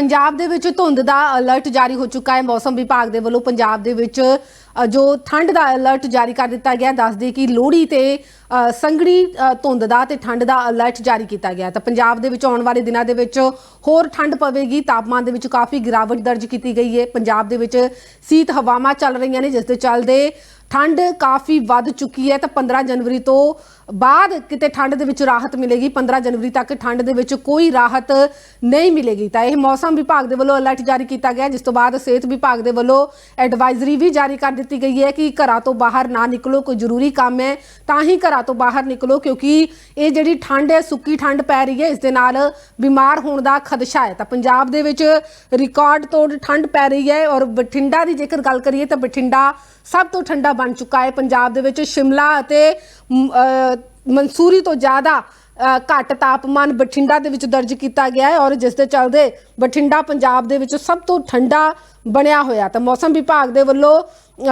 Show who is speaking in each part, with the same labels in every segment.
Speaker 1: ਪੰਜਾਬ ਦੇ ਵਿੱਚ ਧੁੰਦ ਦਾ ਅਲਰਟ ਜਾਰੀ ਹੋ ਚੁੱਕਾ ਹੈ। ਮੌਸਮ ਵਿਭਾਗ ਦੇ ਵੱਲੋਂ ਪੰਜਾਬ ਦੇ ਵਿੱਚ ਜੋ ਠੰਡ ਦਾ ਅਲਰਟ ਜਾਰੀ ਕਰ ਦਿੱਤਾ ਗਿਆ ਦੱਸ ਕਿ ਲੋਹੜੀ ਤੇ ਅ, ਸੰਘਣੀ ਧੁੰਦ ਦਾ ਤੇ ਠੰਡ ਦਾ ਅਲਰਟ ਜਾਰੀ ਕੀਤਾ ਗਿਆ ਤਾਂ ਪੰਜਾਬ ਦੇ ਵਿੱਚ ਆਉਣ ਵਾਲੇ ਦਿਨਾਂ ਦੇ ਵਿੱਚ ਹੋਰ ਠੰਡ ਪਵੇਗੀ। ਤਾਪਮਾਨ ਦੇ ਵਿੱਚ ਕਾਫੀ ਗਿਰਾਵਟ ਦਰਜ ਕੀਤੀ ਗਈ ਹੈ। ਪੰਜਾਬ ਦੇ ਵਿੱਚ ਸੀਤ ਹਵਾਵਾਂ ਚੱਲ ਰਹੀਆਂ ਨੇ ਜਿਸ ਦੇ ਚੱਲਦੇ ਠੰਡ ਕਾਫੀ ਵੱਧ ਚੁੱਕੀ ਹੈ ਤਾਂ 15 ਜਨਵਰੀ ਤੋਂ ਬਾਅਦ ਕਿਤੇ ਠੰਡ ਦੇ ਵਿੱਚ ਰਾਹਤ ਮਿਲੇਗੀ। 15 ਜਨਵਰੀ ਤੱਕ ਠੰਡ ਦੇ ਵਿੱਚ ਕੋਈ ਰਾਹਤ ਨਹੀਂ ਮਿਲੇਗੀ। ਤਾਂ ਇਹ ਮੌਸਮ ਵਿਭਾਗ ਦੇ ਵੱਲੋਂ ਅਲਰਟ ਜਾਰੀ ਕੀਤਾ ਗਿਆ, ਜਿਸ ਤੋਂ ਬਾਅਦ ਸਿਹਤ ਵਿਭਾਗ ਦੇ ਵੱਲੋਂ ਐਡਵਾਈਜ਼ਰੀ ਵੀ ਜਾਰੀ ਕਰ ਦਿੱਤੀ ਗਈ ਹੈ ਕਿ ਘਰਾਂ ਤੋਂ ਬਾਹਰ ਨਾ ਨਿਕਲੋ, ਕੋਈ ਜ਼ਰੂਰੀ ਕੰਮ ਹੈ ਤਾਂ ਹੀ ਘਰਾਂ ਤੋਂ ਬਾਹਰ ਨਿਕਲੋ, ਕਿਉਂਕਿ ਇਹ ਜਿਹੜੀ ਠੰਡ ਹੈ, ਸੁੱਕੀ ਠੰਡ ਪੈ ਰਹੀ ਹੈ, ਇਸ ਦੇ ਨਾਲ ਬਿਮਾਰ ਹੋਣ ਦਾ ਖਦਸ਼ਾ ਹੈ। ਤਾਂ ਪੰਜਾਬ ਦੇ ਵਿੱਚ ਰਿਕਾਰਡ ਤੋੜ ਠੰਡ ਪੈ ਰਹੀ ਹੈ ਔਰ ਬਠਿੰਡਾ ਦੀ ਜੇਕਰ ਗੱਲ ਕਰੀਏ ਤਾਂ ਬਠਿੰਡਾ ਸਭ ਤੋਂ ਠੰਡਾ ਬਣ ਚੁੱਕਾ ਹੈ ਪੰਜਾਬ ਦੇ ਵਿੱਚ ਸ਼ਿਮਲਾ ਅਤੇ ਮਨਸੂਰੀ ਤੋਂ ਜ਼ਿਆਦਾ ਘੱਟ ਤਾਪਮਾਨ ਬਠਿੰਡਾ ਦੇ ਵਿੱਚ ਦਰਜ ਕੀਤਾ ਗਿਆ ਹੈ ਔਰ ਜਿਸ ਦੇ ਚੱਲਦੇ ਬਠਿੰਡਾ ਪੰਜਾਬ ਦੇ ਵਿੱਚ ਸਭ ਤੋਂ ਠੰਡਾ ਬਣਿਆ ਹੋਇਆ। ਤਾਂ ਮੌਸਮ ਵਿਭਾਗ ਦੇ ਵੱਲੋਂ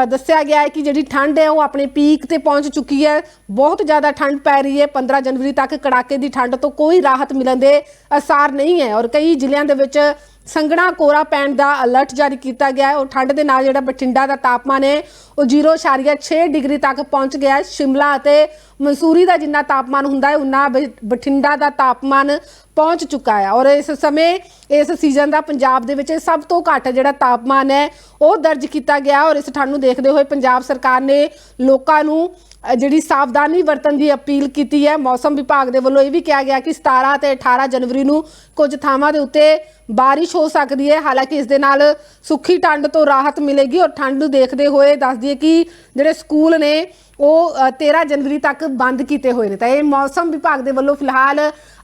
Speaker 1: ਦੱਸਿਆ ਗਿਆ ਹੈ ਕਿ ਜਿਹੜੀ ਠੰਡ ਹੈ ਉਹ ਆਪਣੇ ਪੀਕ ਤੇ ਪਹੁੰਚ ਚੁੱਕੀ ਹੈ। ਬਹੁਤ ਜ਼ਿਆਦਾ ਠੰਡ ਪੈ ਰਹੀ ਹੈ। 15 ਜਨਵਰੀ ਤੱਕ ਕੜਾਕੇ ਦੀ ਠੰਡ ਤੋਂ ਕੋਈ ਰਾਹਤ ਮਿਲਣ ਦੇ ਅਸਾਰ ਨਹੀਂ ਹੈ ਔਰ ਕਈ ਜ਼ਿਲ੍ਹਿਆਂ ਦੇ ਵਿੱਚ ਸੰਘਣਾ ਕੋਰਾ ਪੈਣ ਦਾ ਅਲਰਟ ਜਾਰੀ ਕੀਤਾ ਗਿਆ ਹੈ। ਉਹ ਠੰਡ ਦੇ ਨਾਲ ਜਿਹੜਾ ਬਠਿੰਡਾ ਦਾ ਤਾਪਮਾਨ ਹੈ, ਉਹ 0.6 ਡਿਗਰੀ ਤੱਕ ਪਹੁੰਚ ਗਿਆ ਹੈ। ਸ਼ਿਮਲਾ ਅਤੇ ਮਨਸੂਰੀ ਦਾ ਜਿੰਨਾ ਤਾਪਮਾਨ ਹੁੰਦਾ ਹੈ ਉਨਾ ਬ- ਬਠਿੰਡਾ ਦਾ ਤਾਪਮਾਨ ਪਹੁੰਚ ਚੁੱਕਾ ਹੈ। ਔਰ ਇਸ ਸਮੇਂ, ਇਸ ਸੀਜ਼ਨ ਦਾ ਪੰਜਾਬ ਦੇ ਵਿੱਚ ਸਭ ਤੋਂ ਘੱਟ ਜਿਹੜਾ ਤਾਪਮਾਨ ਹੈ, ਉਹ ਦਰਜ ਕੀਤਾ ਗਿਆ ਔਰ ਇਸ ਠੰਡ ਨੂੰ ਦੇਖਦੇ ਹੋਏ ਪੰਜਾਬ ਸਰਕਾਰ ਨੇ ਲੋਕਾਂ ਨੂੰ ਜਿਹੜੀ ਸਾਵਧਾਨੀ ਵਰਤਣ ਦੀ ਅਪੀਲ ਕੀਤੀ ਹੈ, ਮੌਸਮ ਵਿਭਾਗ ਦੇ ਵੱਲੋਂ ਇਹ ਵੀ ਕਿਹਾ ਗਿਆ ਕਿ 17 ਤੇ 18 ਜਨਵਰੀ ਨੂੰ ਕੁਝ ਥਾਵਾਂ ਦੇ ਉੱਤੇ ਬਾਰਿਸ਼ ਹੋ ਸਕਦੀ ਹੈ। ਹਾਲਾਂਕਿ ਇਸ ਦੇ ਨਾਲ ਸੁੱਖੀ ਠੰਡ ਤੋਂ ਰਾਹਤ ਮਿਲੇਗੀ ਔਰ ਠੰਡ ਨੂੰ ਦੇਖਦੇ ਹੋਏ ਦੱਸ ਦਈਏ ਕਿ ਜਿਹੜੇ ਸਕੂਲ ਨੇ ਉਹ ਅ, 13 ਜਨਵਰੀ ਤੱਕ ਬੰਦ ਕੀਤੇ ਹੋਏ ਨੇ। ਤਾਂ ਇਹ ਮੌਸਮ ਵਿਭਾਗ ਦੇ ਵੱਲੋਂ ਫਿਲਹਾਲ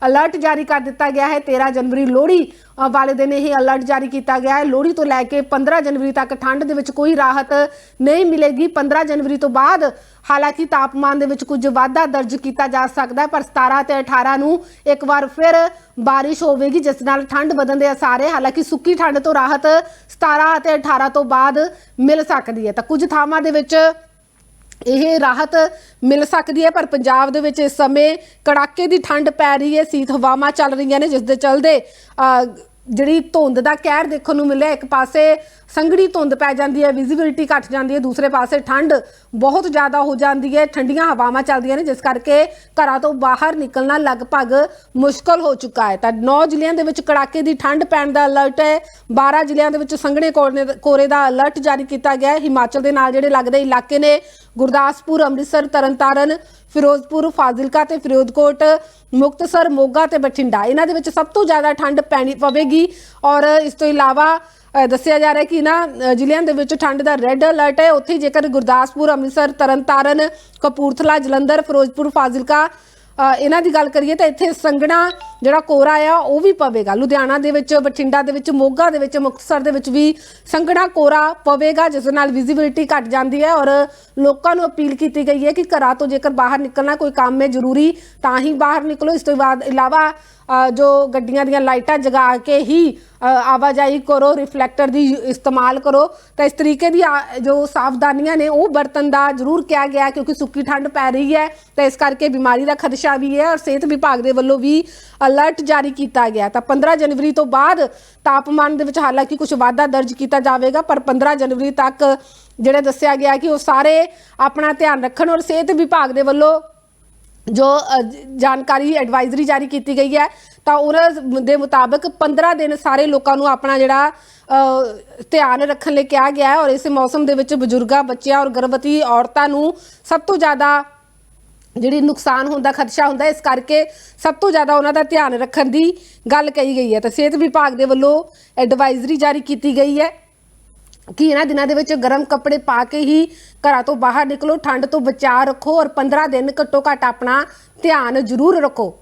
Speaker 1: ਅਲਰਟ ਜਾਰੀ ਕਰ ਦਿੱਤਾ ਗਿਆ ਹੈ। 13 ਜਨਵਰੀ ਲੋਹੜੀ ਵਾਲੇ ਦਿਨ ਇਹ ਅਲਰਟ ਜਾਰੀ ਕੀਤਾ ਗਿਆ ਹੈ। ਲੋਹੜੀ ਤੋਂ ਲੈ ਕੇ 15 ਜਨਵਰੀ ਤੱਕ ਠੰਡ ਦੇ ਵਿੱਚ ਕੋਈ ਰਾਹਤ ਨਹੀਂ ਮਿਲੇਗੀ। 15 ਜਨਵਰੀ ਤੋਂ ਬਾਅਦ ਹਾਲਾਂਕਿ ਤਾਪਮਾਨ ਦੇ ਵਿੱਚ ਕੁਝ ਵਾਧਾ ਦਰਜ ਕੀਤਾ ਜਾ ਸਕਦਾ ਹੈ ਪਰ 17 ਤੇ 18 ਨੂੰ ਇੱਕ ਵਾਰ ਫਿਰ ਬਾਰਿਸ਼ ਹੋਵੇਗੀ ਜਿਸ ਨਾਲ ਠੰਡ ਵਧਣ ਦੇ ਅਸਾਰ ਹੈ। ਹਾਲਾਂਕਿ ਸੁੱਕੀ ਠੰਡ ਤੋਂ ਰਾਹਤ 17 ਅਤੇ 18 ਤੋਂ ਬਾਅਦ ਮਿਲ ਸਕਦੀ ਹੈ। ਤਾਂ ਕੁਝ ਥਾਵਾਂ ਦੇ ਵਿੱਚ ਇਹ ਰਾਹਤ ਮਿਲ ਸਕਦੀ ਹੈ, ਪਰ ਪੰਜਾਬ ਦੇ ਵਿੱਚ ਇਸ ਸਮੇਂ ਕੜਾਕੇ ਦੀ ਠੰਡ ਪੈ ਰਹੀ ਹੈ। ਸੀਤ ਹਵਾਵਾਂ ਚੱਲ ਰਹੀਆਂ ਨੇ, ਜਿਸ ਦੇ ਚਲਦੇ ਜਿਹੜੀ ਧੁੰਦ ਦਾ ਕਹਿਰ ਦੇਖਣ ਨੂੰ ਮਿਲਿਆ, ਇੱਕ ਪਾਸੇ ਸੰਘਣੀ ਧੁੰਦ ਪੈ ਜਾਂਦੀ ਹੈ ਵਿਜ਼ਿਬਿਲਟੀ ਘਟ ਜਾਂਦੀ ਹੈ, ਦੂਸਰੇ ਪਾਸੇ ਠੰਡ ਬਹੁਤ ਜ਼ਿਆਦਾ ਹੋ ਜਾਂਦੀ ਹੈ, ਠੰਡੀਆਂ ਹਵਾਵਾਂ ਚੱਲਦੀਆਂ ਨੇ, ਜਿਸ ਕਰਕੇ ਘਰਾਂ ਤੋਂ ਬਾਹਰ ਨਿਕਲਣਾ ਲਗਭਗ ਮੁਸ਼ਕਲ ਹੋ ਚੁੱਕਾ ਹੈ। ਤਾਂ 9 ਜ਼ਿਲ੍ਹਿਆਂ ਦੇ ਵਿੱਚ ਕੜਾਕੇ ਦੀ ਠੰਡ ਪੈਣ ਦਾ ਅਲਰਟ ਹੈ 12 ਜ਼ਿਲ੍ਹਿਆਂ ਦੇ ਵਿੱਚ ਸੰਘਣੇ ਕੋਰੇ ਕੋਰੇ ਦਾ ਅਲਰਟ ਜਾਰੀ ਕੀਤਾ ਗਿਆ ਹੈ। ਹਿਮਾਚਲ ਦੇ ਨਾਲ ਜਿਹੜੇ ਲੱਗਦੇ ਇਲਾਕੇ ਨੇ, ਗੁਰਦਾਸਪੁਰ, ਅੰਮ੍ਰਿਤਸਰ, ਤਰਨਤਾਰਨ, ਫਿਰੋਜ਼ਪੁਰ, ਫਾਜ਼ਿਲਕਾ ਤੇ ਫਿਰੋਜ਼ਕੋਟ, ਮੁਕਤਸਰ, ਮੋਗਾ ਤੇ ਬਠਿੰਡਾ, ਇਹਨਾਂ ਦੇ ਵਿੱਚ ਸਭ ਤੋਂ ਜ਼ਿਆਦਾ ਠੰਡ ਪੈਣੀ ਪਵੇਗੀ। ਔਰ ਇਸ ਤੋਂ ਇਲਾਵਾ ਅ, ਦੱਸਿਆ ਜਾ ਰਿਹਾ ਕਿ ਇਹਨਾਂ ਜ਼ਿਲ੍ਹਿਆਂ ਦੇ ਵਿੱਚ ਠੰਡ ਦਾ ਰੈੱਡ ਅਲਰਟ ਹੈ। ਉੱਥੇ ਜੇਕਰ ਗੁਰਦਾਸਪੁਰ ਅੰਮ੍ਰਿਤਸਰ ਤਰਨਤਾਰਨ ਕਪੂਰਥਲਾ ਜਲੰਧਰ ਫਿਰੋਜ਼ਪੁਰ ਫਾਜ਼ਿਲਕਾ ਅ, ਇਹਨਾਂ ਦੀ ਗੱਲ ਕਰੀਏ ਤਾਂ ਇੱਥੇ ਸੰਘਣਾ ਜਿਹੜਾ ਕੋਰਾ ਆ, ਉਹ ਵੀ ਪਵੇਗਾ। ਲੁਧਿਆਣਾ ਦੇ ਵਿੱਚ, ਬਠਿੰਡਾ ਦੇ ਵਿੱਚ, ਮੋਗਾ ਦੇ ਵਿੱਚ, ਮੁਕਤਸਰ ਦੇ ਵਿੱਚ ਵੀ ਸੰਘਣਾ ਕੋਰਾ ਪਵੇਗਾ, ਜਿਸ ਨਾਲ ਵਿਜ਼ਿਬਿਲਟੀ ਘਟ ਜਾਂਦੀ ਹੈ ਔਰ ਲੋਕਾਂ ਨੂੰ ਅਪੀਲ ਕੀਤੀ ਗਈ ਹੈ ਕਿ ਘਰਾਂ ਤੋਂ ਜੇਕਰ ਬਾਹਰ ਨਿਕਲਣਾ ਕੋਈ ਕੰਮ ਹੈ ਜ਼ਰੂਰੀ, ਤਾਂ ਹੀ ਬਾਹਰ ਨਿਕਲੋ। ਇਸ ਤੋਂ ਬਾਅਦ ਇਲਾਵਾ ਜੋ ਗੱਡੀਆਂ ਦੀਆਂ ਲਾਈਟਾਂ ਜਗਾ ਕੇ ਹੀ ਆਵਾਜਾਈ ਕਰੋ ਰਿਫਲੈਕਟਰ ਦੀ ਇਸਤੇਮਾਲ ਕਰੋ। ਤਾਂ ਇਸ ਤਰੀਕੇ ਦੀ ਆ- ਜੋ ਸਾਵਧਾਨੀਆਂ ਨੇ, ਉਹ ਬਰਤਨ ਦਾ ਜ਼ਰੂਰ ਕਿਹਾ ਗਿਆ ਕਿਉਂਕਿ ਸੁੱਕੀ ਠੰਡ ਪੈ ਰਹੀ ਹੈ। ਤਾਂ ਇਸ ਕਰਕੇ ਬਿਮਾਰੀ ਦਾ ਖਦਸ਼ਾ ਵੀ ਹੈ ਔਰ ਸਿਹਤ ਵਿਭਾਗ ਦੇ ਵੱਲੋਂ ਵੀ ਅਲਰਟ ਜਾਰੀ ਕੀਤਾ ਗਿਆ। ਤਾਂ 15 ਜਨਵਰੀ ਤੋਂ ਬਾਅਦ ਤਾਪਮਾਨ ਦੇ ਵਿੱਚ ਹਾਲਾਂਕਿ ਕੁਝ ਵਾਧਾ ਦਰਜ ਕੀਤਾ ਜਾਵੇਗਾ, ਪਰ 15 ਜਨਵਰੀ ਤੱਕ ਜਿਹੜੇ ਦੱਸਿਆ ਗਿਆ ਕਿ ਉਹ ਸਾਰੇ ਆਪਣਾ ਧਿਆਨ ਰੱਖਣ ਔਰ ਸਿਹਤ ਵਿਭਾਗ ਦੇ ਵੱਲੋਂ ਜੋ ਜਾਣਕਾਰੀ ਐਡਵਾਈਜ਼ਰੀ ਜਾਰੀ ਕੀਤੀ ਗਈ ਹੈ, ਤਾਂ ਉਹਨਾਂ ਦੇ ਮੁਤਾਬਕ 15 ਦਿਨ ਸਾਰੇ ਲੋਕਾਂ ਨੂੰ ਆਪਣਾ ਜਿਹੜਾ ਧਿਆਨ ਰੱਖਣ ਲਈ ਕਿਹਾ ਗਿਆ ਹੈ ਔਰ ਇਸ ਮੌਸਮ ਦੇ ਵਿੱਚ ਬਜ਼ੁਰਗਾਂ, ਬੱਚਿਆਂ ਔਰ ਗਰਭਵਤੀ ਔਰਤਾਂ ਨੂੰ ਸਭ ਤੋਂ ਜ਼ਿਆਦਾ ਜਿਹੜੀ ਨੁਕਸਾਨ ਹੁੰਦਾ, ਖਦਸ਼ਾ ਹੁੰਦਾ, ਇਸ ਕਰਕੇ ਸਭ ਤੋਂ ਜ਼ਿਆਦਾ ਉਹਨਾਂ ਦਾ ਧਿਆਨ ਰੱਖਣ ਦੀ ਗੱਲ ਕਹੀ ਗਈ ਹੈ। ਤਾਂ ਸਿਹਤ ਵਿਭਾਗ ਦੇ ਵੱਲੋਂ ਐਡਵਾਈਜ਼ਰੀ ਜਾਰੀ ਕੀਤੀ ਗਈ ਹੈ ਕਿ ਇਹਨਾਂ ਦਿਨਾਂ ਦੇ ਵਿੱਚ ਗਰਮ ਕੱਪੜੇ ਪਾ ਕੇ ਹੀ ਘਰਾਂ ਤੋਂ ਬਾਹਰ ਨਿਕਲੋ, ਠੰਡ ਤੋਂ ਬਚਾਅ ਰੱਖੋ ਔਰ 15 ਦਿਨ ਘੱਟੋ ਘੱਟ ਆਪਣਾ ਧਿਆਨ ਜ਼ਰੂਰ ਰੱਖੋ।